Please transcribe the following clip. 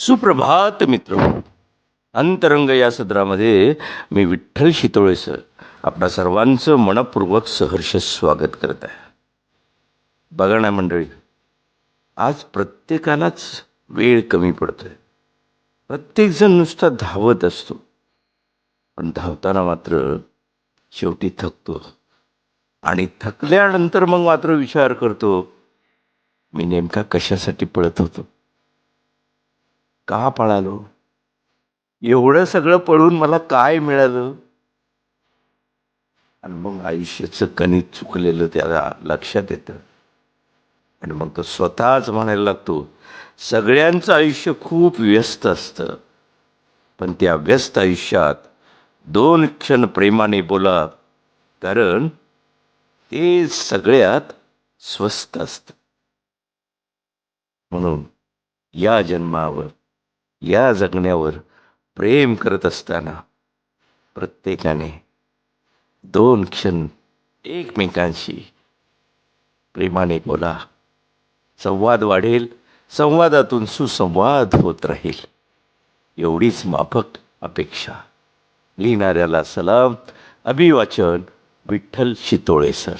सुप्रभात मित्र. अंतरंग या सदरामध्ये मी विठ्ठल शितोळे सर आपणा सर्वांचं मनपूर्वक सहर्ष स्वागत करत आहे. बघा ना मंडळी आज प्रत्येकालाच वेळ कमी पडतोय. प्रत्येकजण नुसता धावत असतो. पण धावताना मात्र शेवटी थकतो. आणि थकल्यानंतर मग मात्र विचार करतो मी नेमका कशासाठी पळत होतो? का पळालो? एवढं सगळं पळून मला काय मिळालं? आणि मग आयुष्याचं कणित चुकलेलं त्याला लक्षात येतं. आणि मग तो स्वतःच म्हणायला लागतो सगळ्यांचं आयुष्य खूप व्यस्त असतं. पण त्या व्यस्त आयुष्यात दोन क्षण प्रेमाने बोला कारण ते सगळ्यात स्वस्त असतं. म्हणून या जन्मावर या जगण्यावर प्रेम करत असताना प्रत्येकाने दोन क्षण एकमेकांशी प्रेमाने बोला. संवाद वाढेल संवादातून सुसंवाद होत राहील. एवढीच माफक अपेक्षा. लिहिणाऱ्याला सलाम. अभिवाचन विठ्ठल शितोळे सर.